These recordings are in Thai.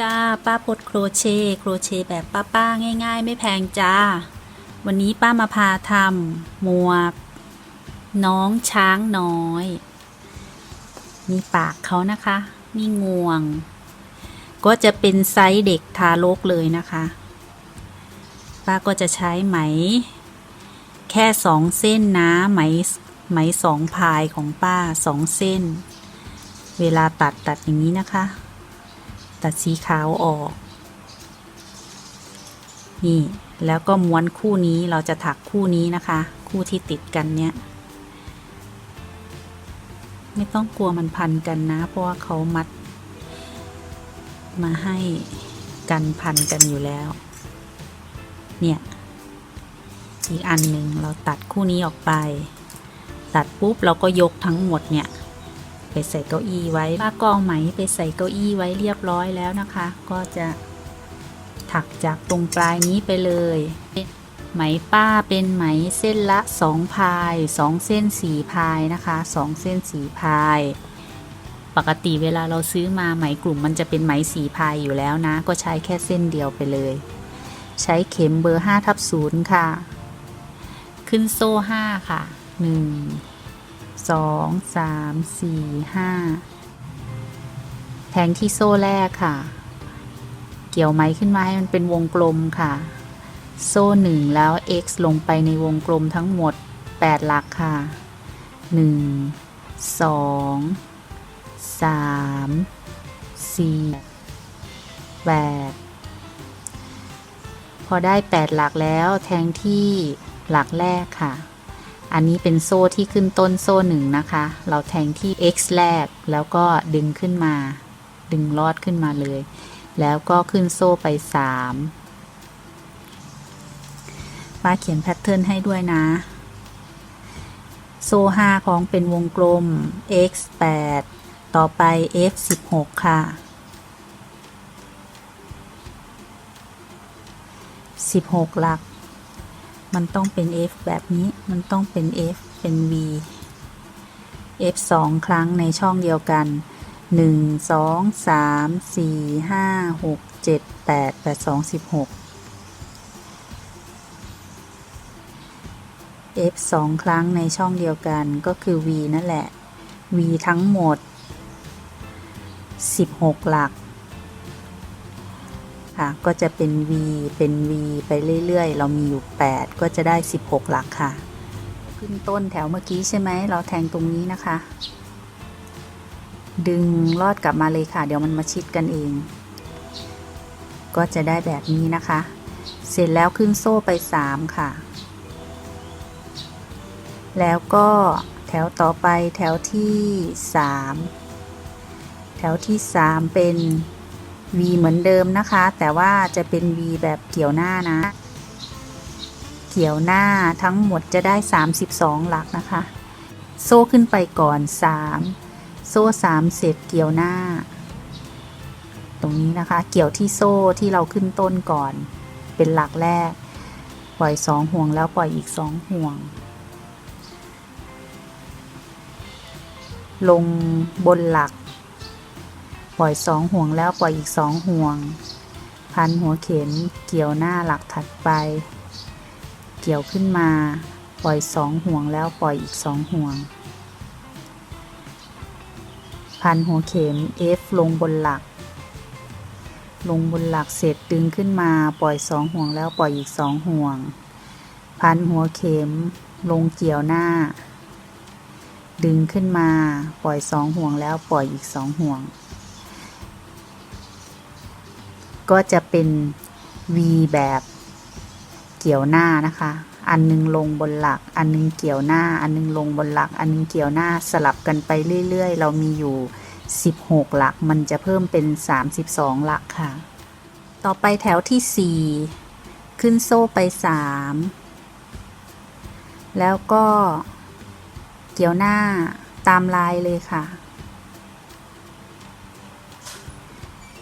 จ้า ป้าพดโครเชต์โครเชต์แบบป้าๆง่าย ๆ ไม่แพงจ้า วันนี้ป้ามาพาทำหมวก น้องช้างน้อย มีปากเขานะคะ มีงวง ก็จะเป็นไซส์เด็กทารกเลยนะคะ ป้าก็จะใช้ไหม แค่สองเส้นนะไหมไหมสองพายของป้าสองเส้น เวลาตัดตัดอย่างนี้นะคะ ตัดสีขาวออก นี่ แล้วก็ม้วนคู่นี้เราจะถักคู่นี้นะคะ คู่ที่ติดกันเนี้ยไม่ต้องกลัวมันพันกันนะ เพราะว่าเขามัด มาให้กันพันกันอยู่แล้ว เนี่ย อีกอันหนึ่งเราตัดคู่นี้ออกไป ตัดปุ๊บเราก็ยกทั้งหมดเนี่ย ไปใส่เก้าอี้ไว้ป้ากอาไหมไปใส่เก้าอี้ไว้เรียบร้อยแล้วนะคะ ก็จะถักจากตรงปลายนี้ไปเลย ไหมป้าเป็นไหมเส้นละสองพายสองเส้นสีพายนะคะสองเส้นสีพาย ปกติเวลาเราซื้อมาไหมกลุ่มมันจะเป็นไหมสีพายอยู่แล้วนะ ก็ใช้แค่เส้นเดียวไปเลย ใช้เข็มเบอร์5ทับ0ค่ะ ขึ้นโซ่ 5 ค่ะ 1 2 3 4 5แทงที่โซ่แรกค่ะ เกี่ยวไหมขึ้นมาให้มันเป็นวงกลมค่ะ โซ่1แล้ว x ลงไปในวงกลมทั้งหมด 8 หลักค่ะ 1 2 3 4 8 พอได้ 8 หลักแล้วแทงที่หลักแรกค่ะ อันนี้เป็นโซ่ที่ขึ้นต้นโซ่หนึ่งนะคะ เราแทงที่ x แรก แล้วก็ดึงขึ้นมา ดึงลอดขึ้นมาเลย แล้วก็ขึ้นโซ่ไป 3 ป้าเขียนแพทเทิร์นให้ด้วยนะ โซ่ 5 ของเป็นวงกลม x 8 ต่อไป f 16 ค่ะ 16 หลัก มันต้องเป็น f แบบนี้ มันต้องเป็น f เป็น v f สองครั้งในช่องเดียวกัน 1 2 3 4 5 6 7 8 8 2 16 f สองครั้งในช่องเดียวกันก็คือ v นั่นแหละ v ทั้งหมด 16 หลัก ค่ะ ก็จะเป็น v เป็น v ไปเรื่อยๆ เรามีอยู่ 8 ก็จะได้ 16 หลักค่ะ ขึ้นต้นแถวเมื่อกี้ใช่ไหม เราแทงตรงนี้นะคะ ดึงลอดกลับมาเลยค่ะ เดี๋ยวมันมาชิดกันเอง ก็จะได้แบบนี้นะคะ เสร็จแล้วขึ้นโซ่ไป 3 ค่ะ แล้วก็แถวต่อไปแถวที่ 3 แถวที่ 3 เป็น V เหมือนเดิมนะคะ แต่ว่าจะเป็น V แบบเกี่ยวหน้านะ เกี่ยวหน้าทั้งหมดจะได้ 32 หลักนะคะ โซ่ขึ้นไปก่อน 3 โซ่ 3 เสร็จเกี่ยวหน้า ตรงนี้นะคะ เกี่ยวที่โซ่ที่เราขึ้นต้นก่อน เป็นหลักแรก ปล่อย 2 ห่วงแล้วปล่อยอีก 2 ห่วง ลงบนหลัก ปล่อยสองห่วงแล้วปล่อยอีกสองห่วง พันหัวเข็มเกี่ยวหน้าหลักถัดไป เกี่ยวขึ้นมา ปล่อยสองห่วงแล้วปล่อยอีกสองห่วง พันหัวเข็ม F ลงบนหลัก ลงบนหลักเสร็จดึงขึ้นมา ปล่อยสองห่วงแล้วปล่อยอีกสองห่วง พันหัวเข็มลงเกี่ยวหน้า ดึงขึ้นมา ปล่อยสองห่วงแล้วปล่อยอีกสองห่วง ก็จะเป็น V แบบเกี่ยวหน้านะคะ อันนึงลงบนหลัก อันนึงเกี่ยวหน้า อันนึงลงบนหลัก อันนึงเกี่ยวหน้าสลับกันไปเรื่อย ๆ เรามีอยู่ 16 หลัก มันจะเพิ่มเป็น 32 หลักค่ะ ต่อไปแถวที่ 4 ขึ้นโซ่ไป 3 แล้วก็เกี่ยวหน้าตามลายเลยค่ะ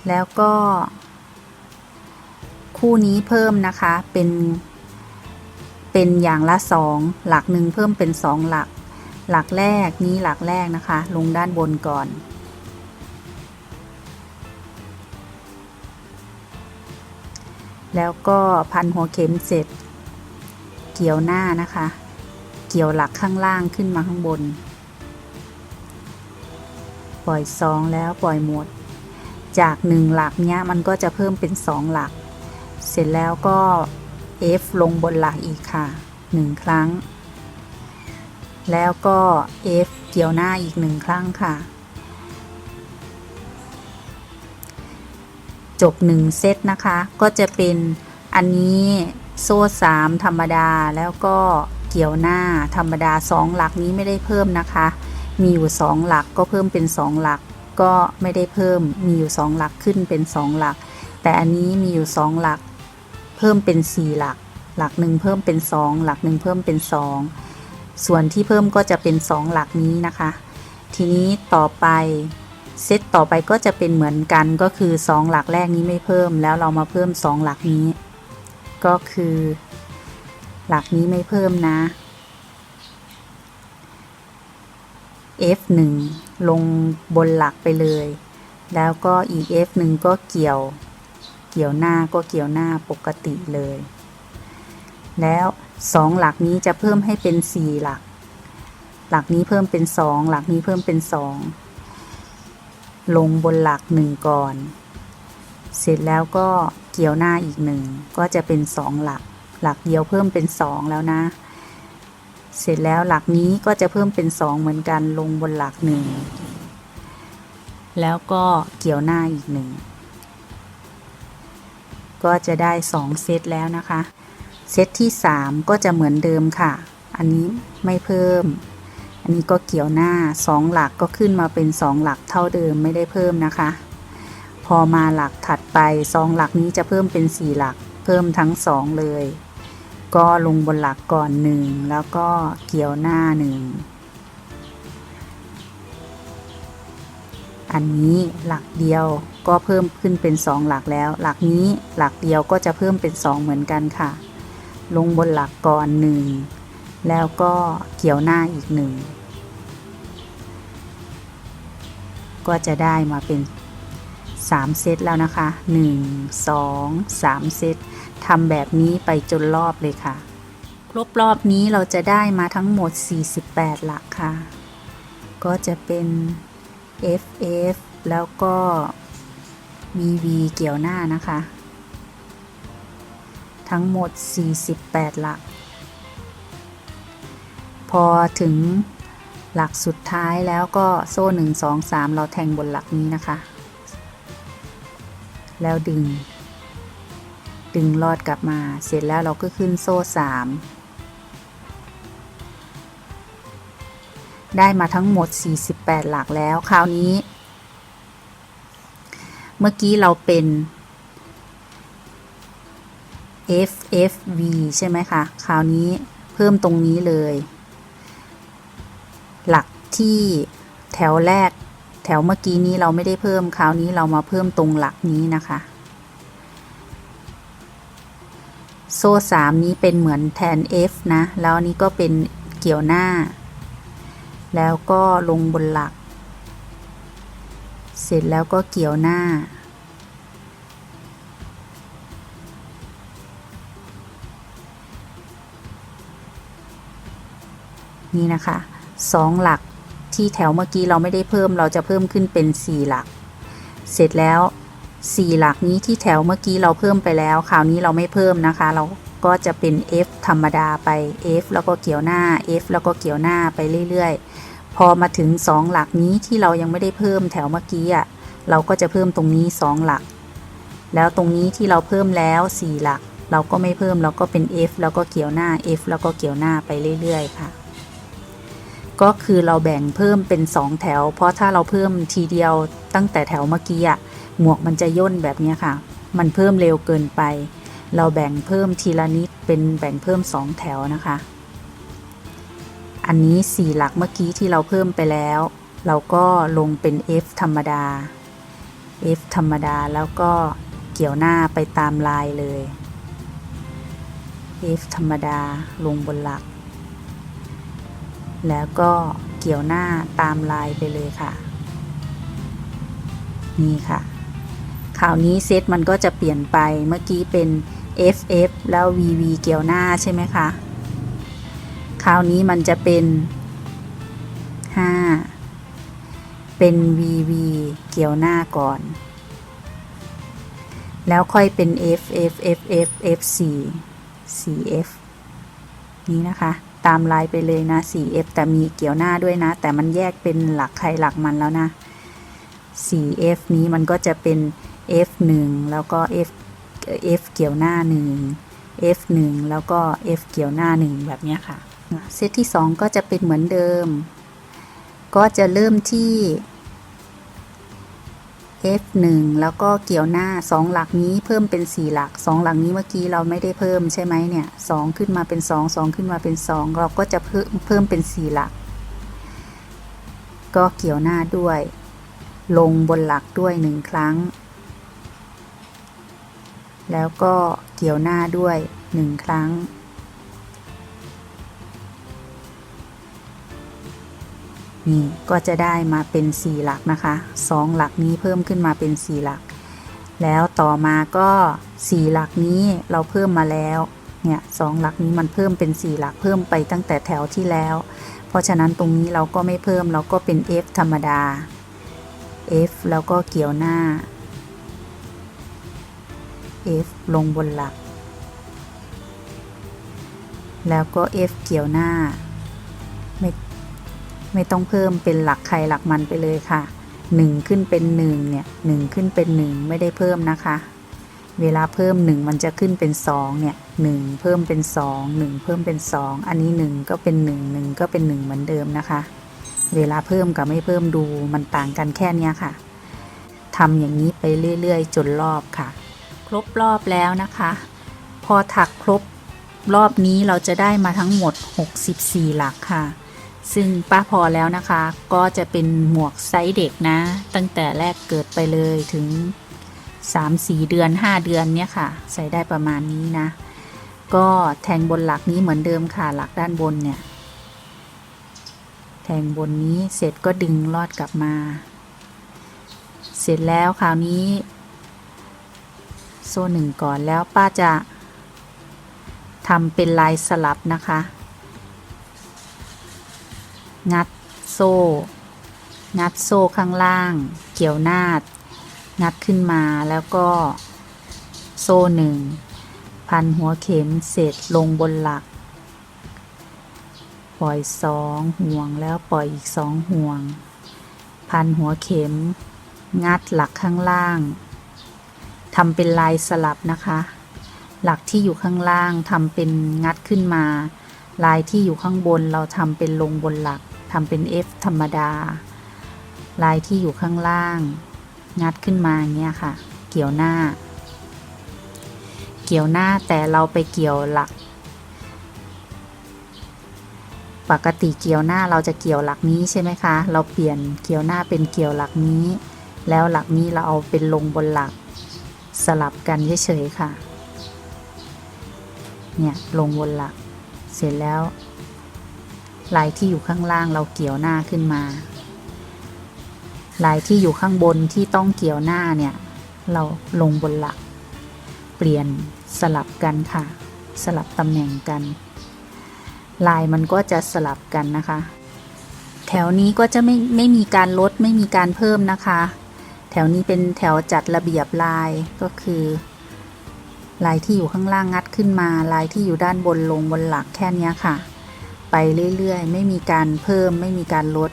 แล้วก็ คู่นี้เพิ่มนะคะเป็นเป็นอย่างละสองหลักหนึ่งเพิ่มเป็นสองหลัก หลักแรกนี้หลักแรกนะคะ ลงด้านบนก่อน แล้วก็พันหัวเข็มเสร็จ เกี่ยวหน้านะคะ เกี่ยวหลักข้างล่างขึ้นมาข้างบน ปล่อยสองแล้วปล่อยหมด จากหนึ่งหลักเนี้ยมันก็จะเพิ่มเป็นสองหลัก เสร็จแล้วก็ F ลงบนหลักอีกค่ะหนึ่งครั้ง แล้วก็ F เกี่ยวหน้าอีกหนึ่งครั้งค่ะ จบหนึ่งเซตนะคะ ก็จะเป็นอันนี้โซ่สามธรรมดาแล้วก็เกี่ยวหน้าธรรมดาสองหลักนี้ไม่ได้เพิ่มนะคะ มีอยู่สองหลักก็เพิ่มเป็นสองหลักก็ไม่ได้เพิ่มมีอยู่สองหลักขึ้นเป็นสองหลัก แต่อันนี้มีอยู่สองหลัก เพิ่มเป็นสี่หลัก หลักหนึ่งเพิ่มเป็นสองหลักหนึ่งเพิ่มเป็นสองส่วนที่เพิ่มก็จะเป็นสองหลักนี้นะคะ ทีนี้ต่อไปเซตต่อไปก็จะเป็นเหมือนกันก็คือ 2 หลักแรกนี้ไม่เพิ่ม แล้วเรามาเพิ่ม 2 หลักนี้ ก็คือ หลักนี้ไม่เพิ่มนะ F1 ลงบนหลักไปเลย แล้วก็อีก F1 ก็เกี่ยว กี่ยวหน้าก็เกี่ยวหน้าปกติเลย แล้ว2หลักนี้จะเพิ่มให้เป็น4หลัก หลักนี้เพิ่มเป็น2หลักนี้เพิ่มเป็น2ลงบนหลักหนึ่งก่อน เสร็จแล้วก็เกี่ยวหน้าอีกหนึ่งก็จะเป็นสองหลัก หลักเดียวเพิ่มเป็นสองแล้วนะ เสร็จแล้วหลักนี้ก็จะเพิ่มเป็นสองเหมือนกันลงบนหลักหนึ่งแล้วก็เกี่ยวหน้าอีกหนึ่ง ก็จะได้สองเซตแล้วนะคะ เซตที่สามก็จะเหมือนเดิมค่ะ อันนี้ไม่เพิ่ม อันนี้ก็เกี่ยวหน้า 2 หลักก็ขึ้นมาเป็น 2 หลักเท่าเดิมไม่ได้เพิ่มนะคะ พอมาหลักถัดไป 2 หลักนี้จะเพิ่มเป็น 4 หลัก เพิ่มทั้ง 2 เลย ก็ลงบนหลักก่อน 1 แล้วก็เกี่ยวหน้า 1 อันนี้หลักเดียวก็เพิ่มขึ้นเป็น 2 หลักแล้ว หลักนี้หลักเดียวก็จะเพิ่มเป็น 2 เหมือนกันค่ะ ลงบนหลักก่อน 1 แล้วก็เกี่ยวหน้าอีกหนึ่งก็จะได้มาเป็น 3 เซตแล้วนะคะ 1 2 3 เซตทำแบบนี้ไปจนรอบเลยค่ะ ครบรอบนี้เราจะได้มาทั้งหมด 48 หลักค่ะ ก็จะเป็น FF แล้วก็ VV เกี่ยวหน้านะคะ ทั้งหมด 48 หลัก พอถึงหลักสุดท้ายแล้วก็โซ่ 1 2 3 เราแทงบนหลักนี้นะคะ แล้วดึง ดึงลอดกลับมา เสร็จแล้วเราก็ขึ้นโซ่ 3 ได้มาทั้งหมด 48 หลักแล้ว คราวนี้ เมื่อกี้เราเป็น F F V ใช่ไหมคะ คราวนี้เพิ่มตรงนี้เลย หลักที่แถวแรก แถวเมื่อกี้นี้เราไม่ได้เพิ่ม คราวนี้เรามาเพิ่มตรงหลักนี้นะคะ โซ่สามนี้เป็นเหมือนแทน F นะ แล้วนี้ก็เป็นเกี่ยวหน้า แล้วก็ลงบนหลัก เสร็จแล้วก็เกี่ยวหน้า นี่นะคะสองหลักที่แถวเมื่อกี้เราไม่ได้เพิ่มเราจะเพิ่มขึ้นเป็น4หลัก เสร็จแล้ว4หลักนี้ที่แถวเมื่อกี้เราเพิ่มไปแล้ว คราวนี้เราไม่เพิ่มนะคะ เรา ก็จะเป็น F ธรรมดาไป F แล้วก็เกี่ยวหน้า F แล้วก็เกี่ยวหน้าไปเรื่อยๆ พอมาถึง 2 หลักนี้ที่เรายังไม่ได้เพิ่มแถวเมื่อกี้อะเราก็จะเพิ่มตรงนี้ 2 หลัก แล้วตรงนี้ที่เราเพิ่มแล้ว 4 หลัก เราก็ไม่เพิ่มเราก็เป็น F แล้วก็เกี่ยวหน้า F แล้วก็เกี่ยวหน้าไปเรื่อยๆ ค่ะ ก็คือเราแบ่งเพิ่มเป็น 2 แถว เพราะถ้าเราเพิ่มทีเดียวตั้งแต่แถวเมื่อกี้อะหมวกมันจะย่นแบบนี้ค่ะ มันเพิ่มเร็วเกินไป เราแบ่งเพิ่มทีละนิดเป็นแบ่งเพิ่ม 2 แถวนะคะ อันนี้ 4 หลักเมื่อกี้ที่เราเพิ่มไปแล้ว เราก็ลงเป็น F ธรรมดา F ธรรมดาแล้วก็เกี่ยวหน้าไปตามลายเลย F ธรรมดาลงบนหลัก แล้วก็เกี่ยวหน้าตามลายไปเลยค่ะ นี่ค่ะคราวนี้เซตมันก็จะเปลี่ยนไปเมื่อกี้เป็น F F แล้ว V V เกี่ยวหน้าใช่ไหมคะ คราวนี้มันจะเป็น 5 เป็น V V เกี่ยวหน้าก่อน แล้วค่อยเป็น F F F F F 4 4 F นี้นะคะ ตามลายไปเลยนะ 4F แต่มีเกี่ยวหน้าด้วยนะ แต่มันแยกเป็นหลักใครหลักมันแล้วนะ 4F นี้มันก็จะเป็น F1 แล้วก็ F F เกี่ยวหน้า 1 F1 แล้วก็ F เกี่ยวหน้า 1 แบบนี้ค่ะ เซตที่ 2 ก็จะเป็นเหมือนเดิม ก็จะเริ่มที่ F1 แล้วก็เกี่ยวหน้า 2 หลักนี้เพิ่มเป็น 4 หลัก 2 หลักนี้เมื่อกี้เราไม่ได้เพิ่มใช่ไหมเนี่ย2ขึ้นมาเป็น 2 2 ขึ้นมาเป็น 2 เราก็จะเพิ่มเพิ่มเป็น 4 หลัก ก็เกี่ยวหน้าด้วย ลงบนหลักด้วย 1 ครั้ง แล้วก็เกี่ยวหน้าด้วย 1 ครั้ง นี่ก็จะได้มาเป็น 4 หลักนะคะ 2 หลักนี้เพิ่มขึ้นมาเป็น 4 หลัก แล้วต่อมาก็ 4 หลักนี้เราเพิ่มมาแล้ว เนี่ยสหลักนี้มันเพิ่มเป็น 4 หลักเพิ่มไปตั้งแต่แถวที่แล้ว เพราะฉะนั้นตรงนี้เราก็ไม่เพิ่มเราก็เป็น F ธรรมดา F แล้วก็เกี่ยวหน้า F ลงบนหลัก แล้วก็ F เกี่ยวหน้า ไม่ไม่ต้องเพิ่มเป็นหลักใครหลักมันไปเลยค่ะ 1 ขึ้นเป็น 1 เนี่ย 1 ขึ้นเป็น 1 ไม่ได้เพิ่มนะคะ เวลาเพิ่ม 1 มันจะขึ้นเป็น 2 เนี่ย 1 เพิ่มเป็น 2 1 เพิ่มเป็น 2 อันนี้ 1 ก็เป็น 1 1 ก็เป็น 1 เหมือนเดิมนะคะ เวลาเพิ่มกับไม่เพิ่มดูมันต่างกันแค่เนี้ยค่ะทำอย่างนี้ไปเรื่อย ๆ จนรอบค่ะ ครบรอบแล้วนะคะ พอถักครบรอบนี้เราจะได้มาทั้งหมด 64 หลักค่ะ ซึ่งป้าพอแล้วนะคะ ก็จะเป็นหมวกไซส์เด็กนะ ตั้งแต่แรกเกิดไปเลยถึง 3-4 เดือน 5 เดือนเนี่ยค่ะ ใส่ได้ประมาณนี้นะ ก็แทงบนหลักนี้เหมือนเดิมค่ะ หลักด้านบนเนี่ย แทงบนนี้เสร็จก็ดึงลอดกลับมา เสร็จแล้วคราวนี้ โซ่หนึ่งก่อนแล้วป้าจะทำเป็นลายสลับนะคะ งัดโซ่ งัดโซ่ข้างล่าง เกี่ยวหน้างัดขึ้นมาแล้วก็ โซ่หนึ่งพันหัวเข็มเสร็จลงบนหลัก ปล่อยสองห่วงแล้วปล่อยอีกสองห่วง พันหัวเข็ม งัดหลักข้างล่าง ทำเป็นลายสลับนะคะ หลักที่อยู่ข้างล่างทำเป็นงัดขึ้นมา ลายที่อยู่ข้างบนเราทำเป็นลงบนหลักทำเป็น F ธรรมดา ลายที่อยู่ข้างล่าง งัดขึ้นมาเงี้ยค่ะ เกี่ยวหน้า เกี่ยวหน้าแต่เราไปเกี่ยวหลัก ปกติเกี่ยวหน้าเราจะเกี่ยวหลักนี้ใช่ไหมคะ เราเปลี่ยนเกี่ยวหน้าเป็นเกี่ยวหลักนี้ แล้วหลักนี้เราเอาเป็นลงบนหลัก สลับกันเฉยๆค่ะ เนี่ยลงบนหลัก เสร็จแล้ว ลายที่อยู่ข้างล่างเราเกี่ยวหน้าขึ้นมา ลายที่อยู่ข้างบนที่ต้องเกี่ยวหน้าเนี่ย เราลงบนหลัก เปลี่ยนสลับกันค่ะ สลับตำแหน่งกัน ลายมันก็จะสลับกันนะคะ แถวนี้ก็จะไม่ไม่มีการลดไม่มีการเพิ่มนะคะ แถวนี้เป็นแถวจัดระเบียบลายก็คือ ลายที่อยู่ข้างล่างงัดขึ้นมา ลายที่อยู่ด้านบนลงบนหลักแค่นี้ค่ะ ไปเรื่อยๆ ไม่มีการเพิ่มไม่มีการลด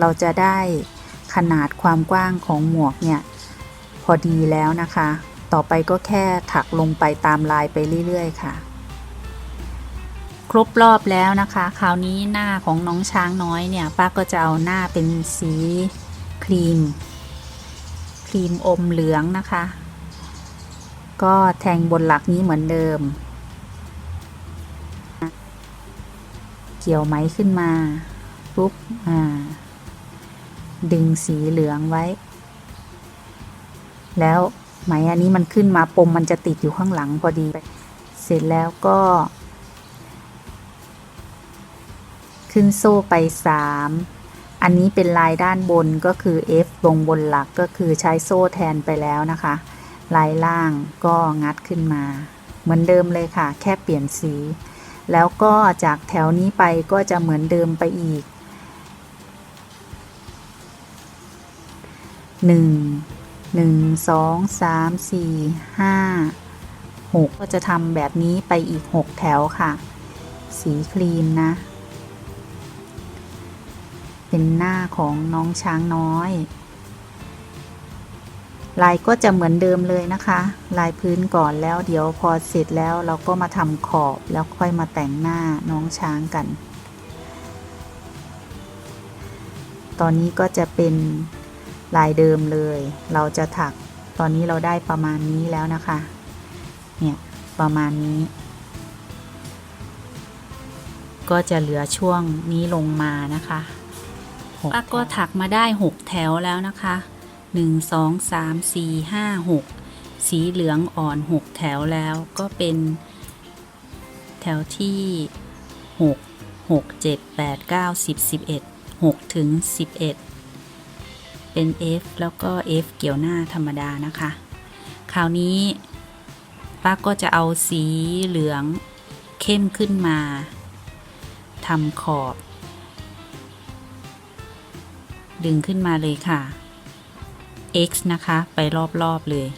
เราจะได้ขนาดความกว้างของหมวกเนี่ย พอดีแล้วนะคะ ต่อไปก็แค่ถักลงไปตามลายไปเรื่อยๆ ค่ะ ครบรอบแล้วนะคะ คราวนี้หน้าของน้องช้างน้อยเนี่ย ป้าก็จะเอาหน้าเป็นสีครีม ครีมอมเหลืองนะคะ ก็แทงบนหลักนี้เหมือนเดิม เกี่ยวไหมขึ้นมาปุ๊บอ่า ดึงสีเหลืองไว้ แล้วไหมอันนี้มันขึ้นมาปมมันจะติดอยู่ข้างหลังพอดี เสร็จแล้วก็ ขึ้นโซ่ไปสาม อันนี้เป็นลายด้านบนก็คือ F ลงบนหลักก็คือใช้โซ่แทนไปแล้วนะคะ ลายล่างก็งัดขึ้นมา เหมือนเดิมเลยค่ะ แค่เปลี่ยนสี แล้วก็จากแถวนี้ไปก็จะเหมือนเดิมไปอีกหนึ่งหนึ่งสองสามสี่ห้าหกก็จะทำแบบนี้ไปอีกหกแถวค่ะ สีครีมนะ เป็นหน้าของน้องช้างน้อย ลายก็จะเหมือนเดิมเลยนะคะ ลายพื้นก่อนแล้วเดี๋ยวพอเสร็จแล้วเราก็มาทำขอบแล้วค่อยมาแต่งหน้าน้องช้างกัน ตอนนี้ก็จะเป็นลายเดิมเลย เราจะถัก ตอนนี้เราได้ประมาณนี้แล้วนะคะ เนี่ยประมาณนี้ก็จะเหลือช่วงนี้ลงมานะคะ ป้าก็ถักมาได้ 6 แถวแล้วนะคะ 1 2 3 4 5 6 สีเหลืองอ่อน 6 แถวแล้วก็เป็นแถวที่ 6 6 7 8 9 10 11 6 ถึง 11 เป็น F แล้วก็ F เกี่ยวหน้าธรรมดานะคะ คราวนี้ป้าก็จะเอาสีเหลืองเข้มขึ้นมาทำขอบ ดึงขึ้นมาเลยค่ะ x นะคะ ไปรอบ ๆ เลย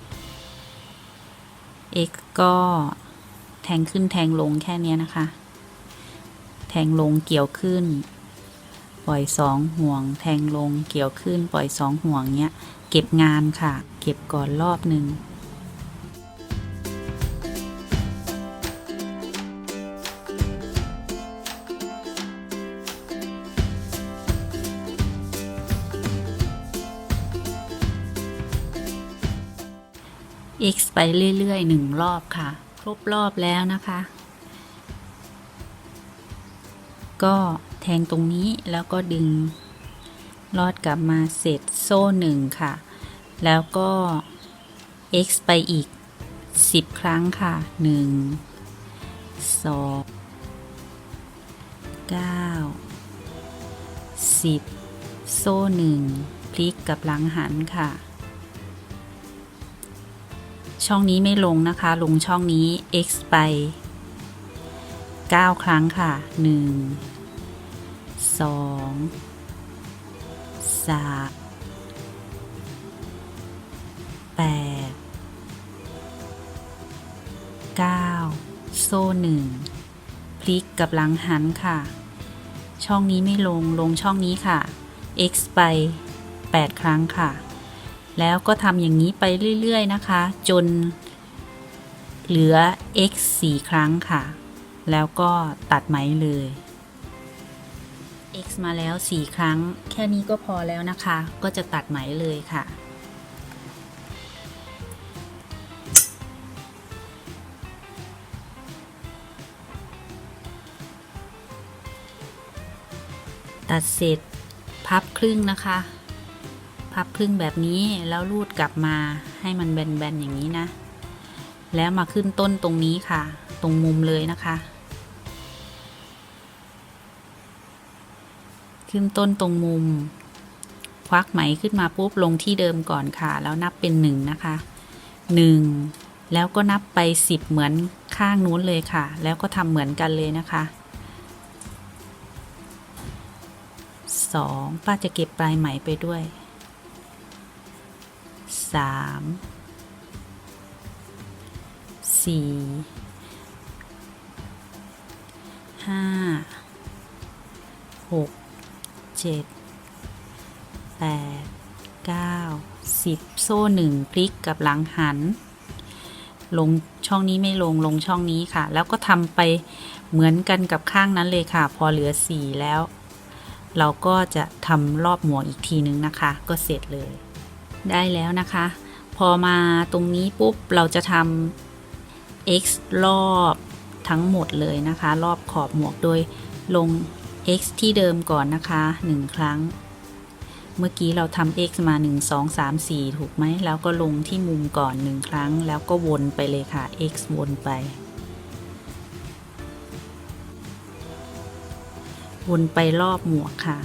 x x ก็แทงขึ้นแทงลงแค่นี้นะคะ แทงลงเกี่ยวขึ้น ปล่อยสองห่วง แทงลงเกี่ยวขึ้น ปล่อยสองห่วงเนี้ย เก็บงานค่ะ เก็บก่อนรอบหนึ่ง ไปเรื่อยๆหนึ่งรอบค่ะ ครบรอบแล้วนะคะ ก็แทงตรงนี้แล้วก็ดึงลอดกลับมาเสร็จโซ่หนึ่งค่ะ แล้วก็ x ไปอีก 10 ครั้งค่ะ 1 2 9 10 โซ่หนึ่งพลิกกับหลังหันค่ะ ช่องนี้ไม่ลงนะคะ ลงช่องนี้ x ไป 9 ครั้งค่ะ 1 2 3 8 9 โซ่หนึ่งพลิกกับหลังหันค่ะ ช่องนี้ไม่ลง ลงช่องนี้ค่ะ x ไป 8 ครั้งค่ะ แล้วก็ทำอย่างนี้ไปเรื่อย ๆ นะคะ จนเหลือ x 4 ครั้งค่ะ แล้วก็ตัดไหมเลย x มาแล้ว 4 ครั้ง แค่นี้ก็พอแล้วนะคะ ก็จะตัดไหมเลยค่ะตัดเสร็จพับครึ่งนะคะ พับครึ่งแบบนี้แล้วรูดกลับมาให้มันแบนๆอย่างนี้นะ แล้วมาขึ้นต้นตรงนี้ค่ะ ตรงมุมเลยนะคะ ขึ้นต้นตรงมุม ควักไหมขึ้นมาปุ๊บลงที่เดิมก่อนค่ะ แล้วนับเป็นหนึ่งนะคะหนึ่งแล้วก็นับไปสิบเหมือนข้างนู้นเลยค่ะ แล้วก็ทำเหมือนกันเลยนะคะสองป้าจะเก็บปลายไหมไปด้วย สามสี่ห้าหกเจ็ดแปดเก้าสิบโซ่หนึ่งพลิกกับหลังหัน ลงช่องนี้ไม่ลงลงช่องนี้ค่ะ แล้วก็ทำไปเหมือนกันกับข้างนั้นเลยค่ะ พอเหลือสี่แล้ว เราก็จะทำรอบหมวกอีกทีนึงนะคะ ก็เสร็จเลย ได้แล้วนะคะ พอมาตรงนี้ปุ๊บเราจะทำ x รอบทั้งหมดเลยนะคะ รอบขอบหมวกโดยลง x ที่เดิมก่อนนะคะ 1 ครั้ง เมื่อกี้เราทำ x มา 1 2 3 4 ถูกไหม แล้วก็ลงที่มุมก่อน 1 ครั้ง แล้วก็วนไปเลยค่ะ x วนไป วนไปรอบหมวกค่ะ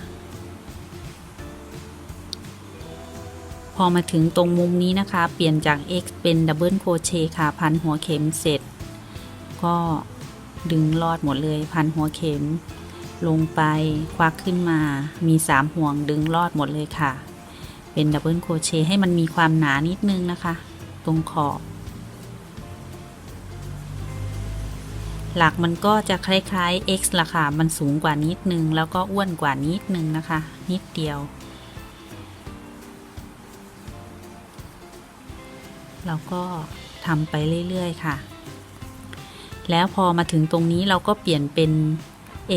พอมาถึงตรงมุมนี้นะคะ เปลี่ยนจาก x เป็นดับเบิลโคเชค่ะ พันหัวเข็มเสร็จ ก็ดึงลอดหมดเลย พันหัวเข็ม ลงไปควักขึ้นมา มี 3 ห่วงดึงลอดหมดเลยค่ะ เป็นดับเบิลโคเชให้มันมีความหนานิดนึงนะคะ ตรงขอบ หลักมันก็จะคล้ายๆ x ละค่ะ มันสูงกว่านิดนึง แล้วก็อ้วนกว่านิดนึงนะคะ นิดเดียว เราก็ทำไปเรื่อยๆค่ะ แล้วพอมาถึงตรงนี้เราก็เปลี่ยนเป็น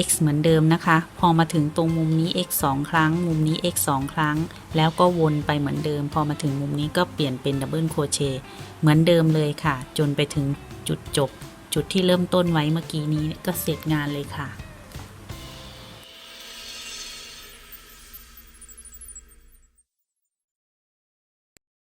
x เหมือนเดิมนะคะ พอมาถึงตรงมุมนี้ x 2 ครั้ง มุมนี้ x 2 ครั้ง แล้วก็วนไปเหมือนเดิม พอมาถึงมุมนี้ก็เปลี่ยนเป็นดับเบิลโคเชเหมือนเดิมเลยค่ะ จนไปถึงจุดจบ จุดที่เริ่มต้นไว้เมื่อกี้นี้ก็เสร็จงานเลยค่ะ